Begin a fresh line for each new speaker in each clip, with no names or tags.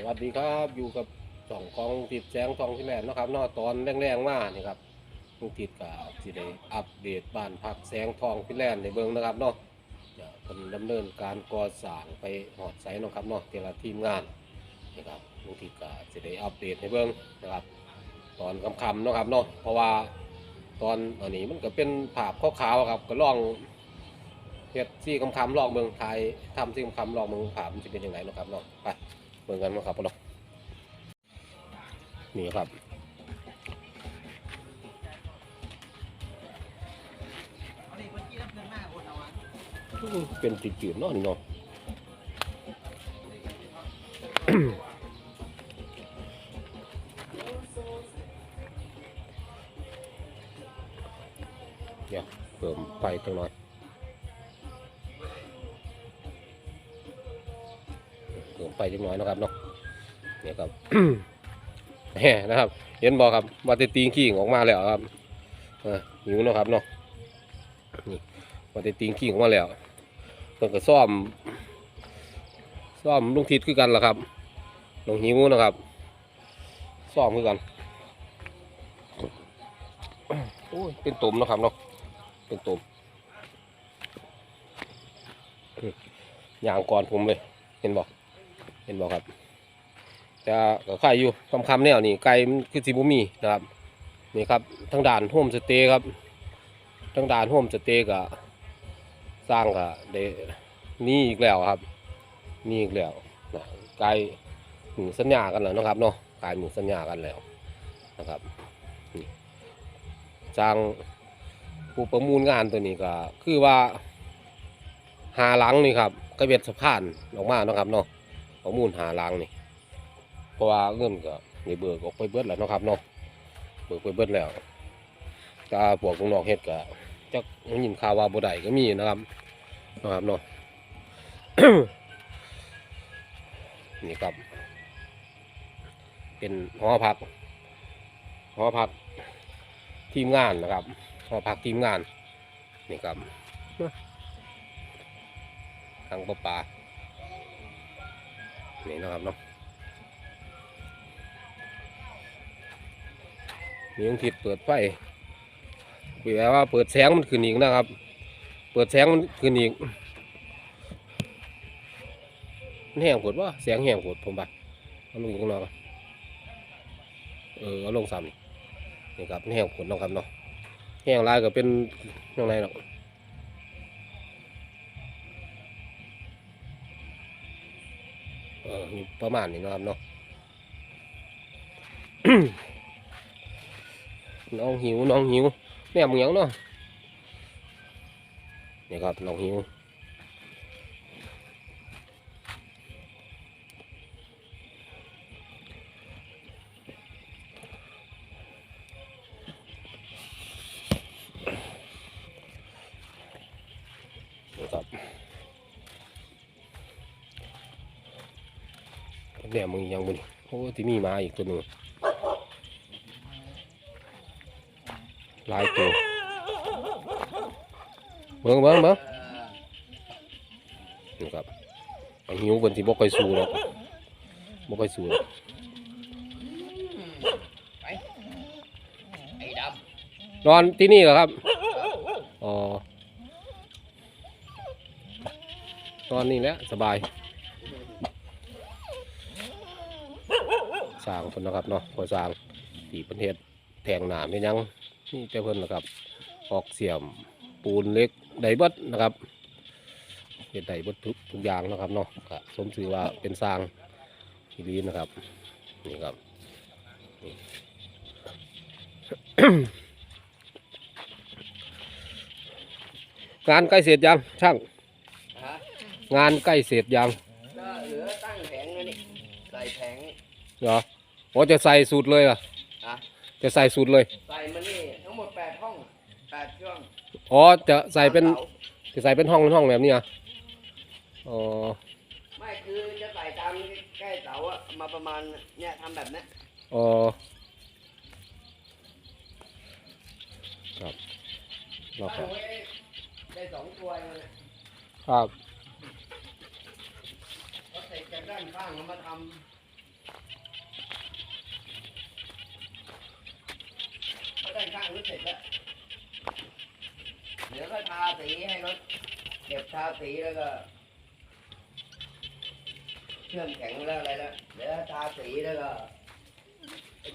สวัสดีครับอยู่กับสองกองติดแสงทองพิแลนด์นะครับนอตอนแรงๆมากนี่ครับลุงติดกับสิได้อัปเดตบ้านพักแสงทองพิแลนด์ในเบิ้งนะครับเนาะจะเป็นดำเนินการก่อสร้างไปหอดไซเนะครับเนาะแต่ละทีมงานนี่ครับลุงติดกับสิได้อัปเดตให้เบิ้งนะครับ ตอนคำๆนะครับเนาะเพราะว่าตอนอันนี้มันก็เป็นภาพขาวๆครับก็ลองเฮ็ดซี่คำๆลองเบิ่งถ่ายทำซี่คำๆลองเบิ่งภาพมันจะเป็นยังไงนะครับเนาะไป เบิ่งกันมาครับพ่อเนาะนี่ครับเป็นจืดๆเนาะนี่เนาะเดี๋ยเพิ่มไฟตั้งหน่อย ไฟจังหน่อยเนาะครับเนาะเนี่ยครับแหมนะครับ เห็นบอกครับว่าแตตีงขี้งออกมาแล้วครับเออหิวเนาะครับเนาะนี่ว่าแตตีงขี้ออกมาแล้วเพิ่นก็ซ่อม ซ่อมลุงทิศคือกันล่ะครับลงหิวนะครับซ่อมคือกันโอ้ยเป็นตุ่มเนาะครับเนาะเป็นตุ่มอืมอย่างก่อนผมเลย เห็นบอก เห็นบอกครับแต่ก็ขายอยู่คำคำแนวนี่ไก่มันคือสิบุมีนะครับนี่ครับทั้งด่านโฮมสเตย์ครับทั้งด่านโฮมสเตย์ก็สร้างก็ได้นี่อีกแล้วครับ นี่อีกแล้วนะไก่หมูสัญญากันแล้วนะครับเนาะไก่หมูสัญญากันแล้วนะครับนี่สร้างผู้ประมูลงานตัวนี้ก็คือว่าหาหลังนี่ครับกระเบียดสะพานออกมาเนาะครับเนาะ ประมูลหาลังนี่เพราะว่าเงินก็ได้เบิกออกไปเบิดแล้วนะครับเนาะเบิกไปเบิดแล้วถ้าพวกน้องๆเฮ็ดก็จักยินข่าวว่าบ่ได้ก็มีนะครับนะครับเนาะนี่ครับ เป็นหอพักหอพักทีมงานนะครับหอพักทีมงานนี่ครับทางประปา นี่นะครับเนาะมียังทิดเปิดไฟคุยไว้ว่าเปิดแสงมันขึ้นอีกนะครับ เปิดแสงมันขึ้นอีกมันแห้งปวดว่าแสงแห้งปวดผมปะเอาลงอีกข้างนอกก่อนเออเอาลงซ้ำนี่ครับแห้งปวดเนาะครับเนาะแห้งลายก็เป็นยังไงหรอกเออมี ประมาณนี้นะครับเนาะน้องหิวน้องหิวแม่มึงยังเนาะนี่ครับน้องหิว แม่มึงยังบุญโอ้ที่มีหมาอีกตัวหนึ่งหลายตัวเบิ่งเบิ่งเบิ่งนี่ครับอันหิวเพิ่นสิบ่ค่อยสู้หรอกบ่ค่อยสู้หรอก
ไอ้ด
นอนที่นี่เหรอครับ อ๋อนอนนี่แหละสบาย สร้างเพิ่นนะครับเนาะพอสร้างที่เพิ่นเฮ็ดแทงหนามเฮ็ดหยังนี่แต่เพิ่นนะครับ ออกเสียมปูนเล็กไดเบิดนะครับเฮ็ดไดเบิดทุกทุกอย่างนะครับเนาะก็สมชื่อว่าเป็นสร้างที่ดีนะครับนี่ครับนี่งานใกล้เสร็จยังช่างำ
ฮะ
งานใกล้เสร็จยัง
ก็เหลือตั้งแผงแล้วนี่ใส่แผง
เหรอ โอ้จะใส่สูตรเลยเหรอ
อะ
จะใส่สูตรเลย
ใส่มานี่ทั้งหมดแปดห้องแปดช่วง
อ๋อจะใส่เป็น
สา
จะใส่เป็นห้องเป็นห้องแบบนี้เหรอะอ๋อ
ไม่คือจะใส่ตามใกล้เสาอะมาประมาณเนี่ยทำแบบเนี้ย
อ๋อครับเรา
ตั้
ก็
งไว้ได้สองตัวเองเลย
ครับ
ก็เสร็จจากด้านข้างแล้วมาทำ เขาด้านข้างรถเสร็จแล้วเดี๋ยวก็ทาสีให้รถเก็บทาสีแล้วก็เครื่องแข็งแล้วอะไรแล้วเดี๋ยวทาสีแล้วก็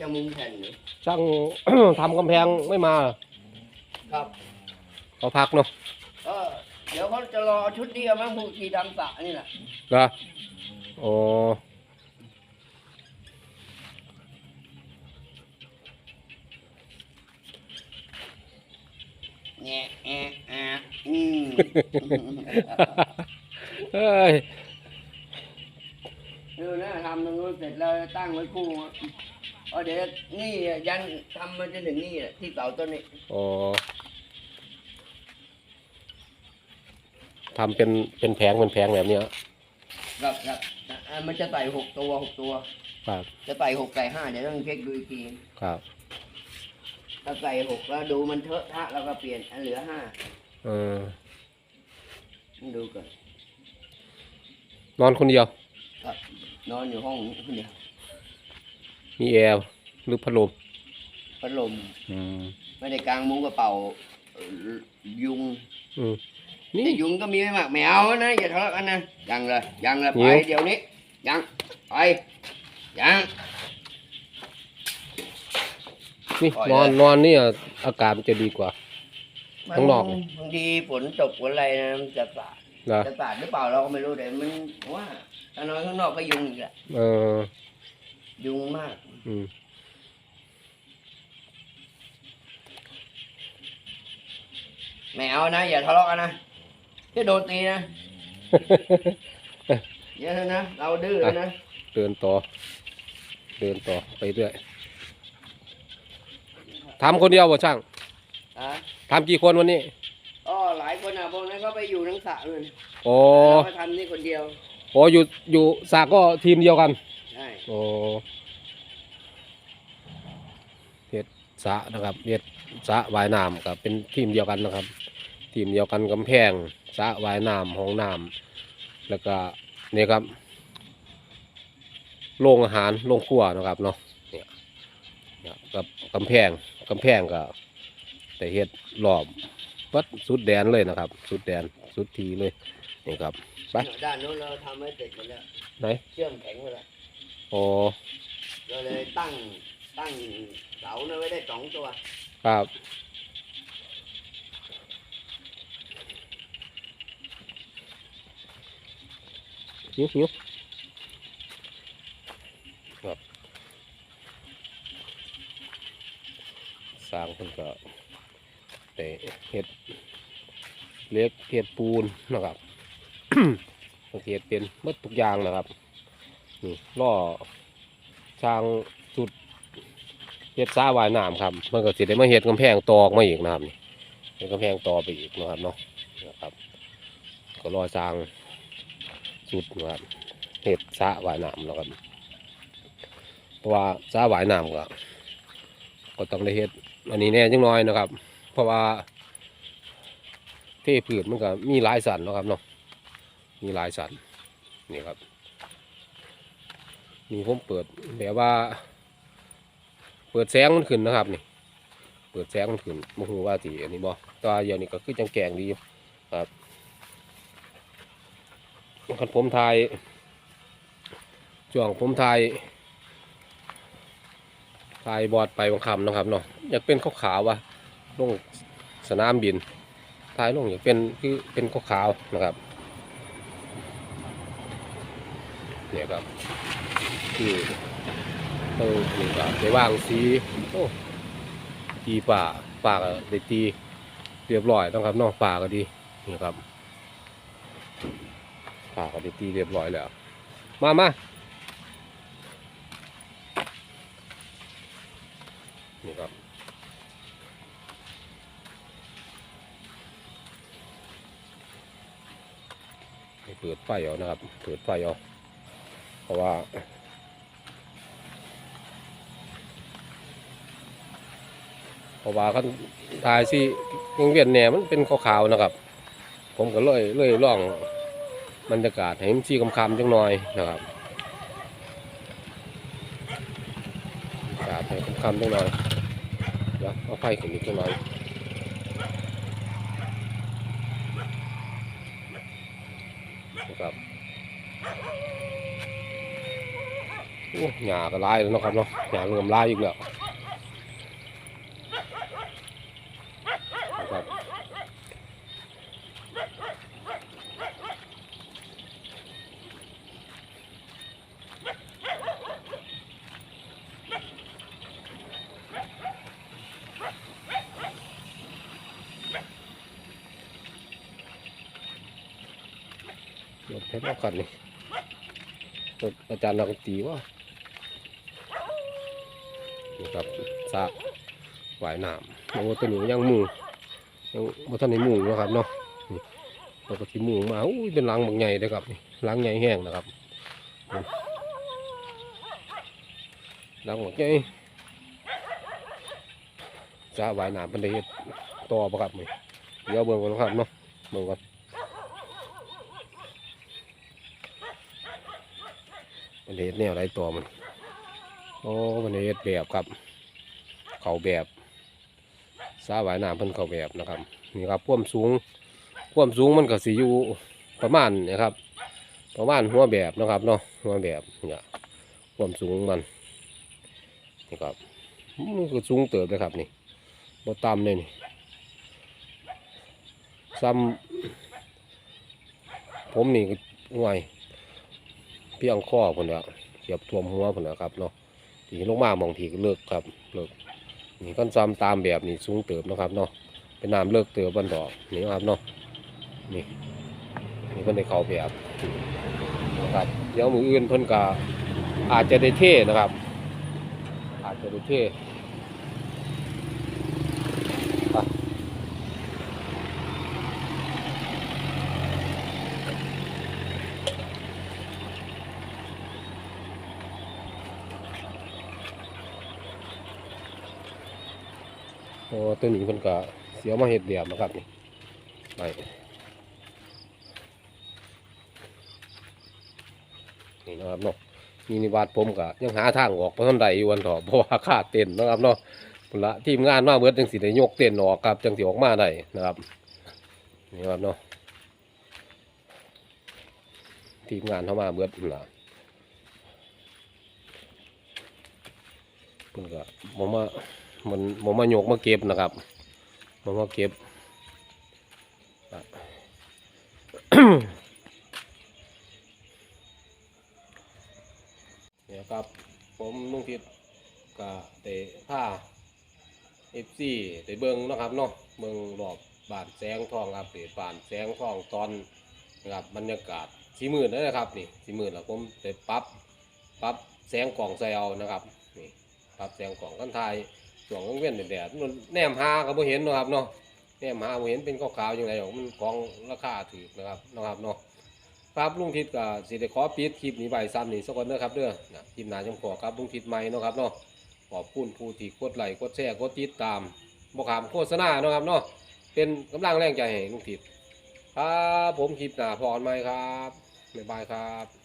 จะมุงแผ่นอยู่
ช่าง ทำกำแพงไม่มาเหรอ
ครับ
เขาพักเนาะ
เออเดี๋ยวเขาจะรอชุดเดียวมั้งผู้ทีดำสระนี่แหละ
เหรออ๋อ
แง่แอะแอะอืม
เฮ้ย
ดูนะทำตรงนู้นเสร็จแล้วตั้งไว้คู่เออเดี๋ยวนี่ยันทำมันจะถึงนี่แหละที่เสาต้นนี้
อ๋อทำเป็นเป็นแผงเป็นแผงแบบเนี้ย
ครับครับอะมันจะใส่หกตัวหกตัว
ครับ
จะใส่หกใส่ห้าเดี๋ยวต้องเช็คดูอีกที
ครับ
ถ้าใส่หกแล้วดูมันเถอะทะแล้วก็เปลี่ยนอันเหลือห้า
เออ
ต้องดูก่อน
นอนคนเดียว
ครับนอนอยู่ห้องคนเดียว
มีแอร์หรือพัดลม
พัดลม
อืม
ไม่ได้กางมุ้งกระเป๋าเอ่อยุง
อืมนี่
แต่ยุงก็มีไม่มากแมวนะอย่าทะเลาะกันนะยังเลยยังเลย
หิ
ไป
ว
เดี๋ยวนี้ยังไปยัง
นี่
ปล่อย
นอน
เลย
นอนนี่อะอากาศมันจะดีกว่าข้างนอก
บางทีฝนตกฝนอะไรนะมันจะสาด
นะ
จะสาดหรือเปล่าเราก็ไม่รู้แต่มันว่าถ้านอนข้างนอกก็ยุงอีกแหละ
เออ
ยุงมาก
อืม
แมวนะ อย่าทะเลาะกันนะจะโดนตีนะเยอะนะ เราดื้อนะ
เดินต่อ เดินต่อไปเรื่อย ทำคนเดียวบ่ช่าง
อะ
ทำกี่คนวันนี้
อ๋อหลายคนอะพวกนั้นเขาไปอยู่ทั้งสระเลย
โอ้
เราก็ทำนี่คนเดียว
โหอยู่อยู่สากก็ทีมเดียวกัน
ใช่
โอ้เฮ็ดสระนะครับเฮ็ดสระว่ายน้ำกับเป็นทีมเดียวกันนะครับ ทีมเดียวกันกำแพงสระว่ายน้ำห้องน้ำแล้วก็นี่ครับโรงอาหารโรงครัวนะครับเนาะเนี่ยเนี่ยกับกำแพง กำแพงก็แต่เฮ็ดรอบวัดสุดแดนเลยนะครับ สุดแดนสุดทีเลยนี่ครับไป
ด้านโน้นเราทำให้เสร็จหมดแล้ว
ไหน
เชื่อมแข็งหมดแล้ว
โอ้
เราเลยตั้งตั้งเสาเนี่ยไว้ได้สองตัว
ครับหิวหิวางเพิ่นก็แต่เห็ดเล็กเห็ดปูนนะครับสังเกตเป็นหมดทุกอย่างนะครับนี่ล่อช้างสุดเห็ดซาวายน้ำครับมันก็สิได้มาเห็ดกำแพงตอกมาอีกนะครับนี่เห็ดกำแพงตอไปอีกนะครับเนาะนะครับ ก็รอช้างสุดนะครับเห็ดซาวายน้ำนะครับเพราะว่าซ้าหวายน้ำก็ก็ต้องได้เห็ด อันนี้แน่จังน้อยนะครับ เพราะว่าเทพืชมันก็มีหลายสันนะครับเนาะมีหลายสันนี่ครับนี่ผมเปิดแบบว่า เปิดแสงมันขึ้นนะครับนี่ เปิดแสงมันขึ้นมโหว่าสีอันนี้บอตัวาอย่นี้ก็คือจังแกงดีครับคันผมทายช่วงผมทาย ทายบอดไปบางคำนะครับเนาะอยากเป็นขาวขาววะลงสนามบินทายลงอยากเป็นคือเป็นขาวขาวนะครับเนี่ยครับที่เออนี่ก็ไปว่างสีโอ้ตีป่าป่าก็ได้ตีเรียบร้อยต้องครับนอกป่าก็ดีนี่ครับป่าก็ได้ตีเรียบร้อยแล้วมามา นี่ครับให้เปิดไฟเอานะครับ เปิดไฟเอาเพราะว่าเพราะว่าคันทายสิยังเวียนแหนมันเป็นขาวๆนะครับ ผมก็เลยเลยล่องบรรยากาศให้มันสีคำๆจังหน่อยนะครับกาดให้คำๆจังหน่อย เดี๋ยวเอาไฟขึ้นอีกจังหน่อยนะครับโอ้หยาก็หลายแล้วนะครับเนาะหยาเริ่มลายอีกแล้ว เพชรเอากันนี่อาจารย์นักดนตรีว่านี่ครับสระวายน้ำโอ้ตัวนี้ยังมุงยังบ่ทันได้มุงเนะครับเนาะเราก็สิมุงมาอุ้ยเป็นลังบางใหญ่เลยครับลังใหญ่แห้งนะครับลังบางใหญ่สระวายน้ำเป็นได้เฮ็ดต่อบ่ครับนี่เดี๋ยวเบิ่งก่อนครับเนาะเบิ่งก่อ นมันเฮ็ดแนวไรตัวมันโอ้มันเฮ็ดแบบครับ เขาแบบสาหวายน้ำเพิ่นเขาแบบนะครับนี่ครับควมสูงควมสูงมันก็สิอยู่ประมาณนี่ครับ ประมาณหัวแบบนะครับเนาะหัวแบบเนี่ยควมสูงมันนี่ครับมันก็สูงเติบเลยครับนี่บ่ต่ำเลยนี่ซ้ำผมนี่ห่วย พียงข้อคนละเกียบท่วมหัวคนละครับเนาะทีลงมาหมองทีเลิกครับเลิกนี่ก้อนซ้ำตามแบบนี่สูงเติบนะครับเนาะเป็นน้ำเลิกเติบบันดอกนี่เนาะครับเนาะนี่นี่เพิ่นได้เขาแบบนะครับเดี๋ยวมืออื่นเพิ่นก็อาจจะได้เท่นะครับ อาจจะได้เท่ อ้ตัวนี้เพิ่นก็เสียวมาเฮ็ดแบบนะครับนี่ไปนี่นะครับเนาะมีนิวาดผมก็ยังหาทางออกเพราะท่านใดอยู่วันถอเพราะว่าขาดเต้นนะครับเนาะพุ่นละทีมงานมาเบิดจังสิได้ยกเต้นออกครับจังสิออกมาได้นะครับนี่ครับเนาะทีมงานเข้ามาเบิดพุ่นละเพิ่นก็บ่มา มันบ่มายกมาเก็บนะครับบ่มาเก็บเนี่ยครับ ผมลุงทิศก็ได้ผ้าเอฟซีได้เบิงนะครับเนาะเบิงรอบบานแสงทองครับเดบานแสงทองตอนนะครับบรรยากาศสี่หมื่นนะครับนี่สี่หมื่นแล้วผมได้ปรับปรับแสงกล่องใส่เอานะครับนี่ปรับแสงกล่องกันทาย วงกลางเว้นแดดมันแนมหาก็บ่เห็นเนาะครับเนาะแนมหาบ่เห็นเป็นขาวๆอย่างไรหรอกมันของราคาถูกนะครับนะครับเนาะครับลุงทิศก็สิได้ขอปิดคลิปนี้ไว้ซ้ำนี่สักคนเด้อครับเด้อนะคลิปหน้าจังขอครับลุงทิศใหม่เนาะครับเนาะขอบคุณผู้ที่กดไลค์กดแชร์กดติดตามบ่ขามโฆษณาเนาะครับเนาะเป็นกำลังแรงใจให้ลุงทิศครับผมคลิปหน้าพอนไหมครับบ๊ายบายครับ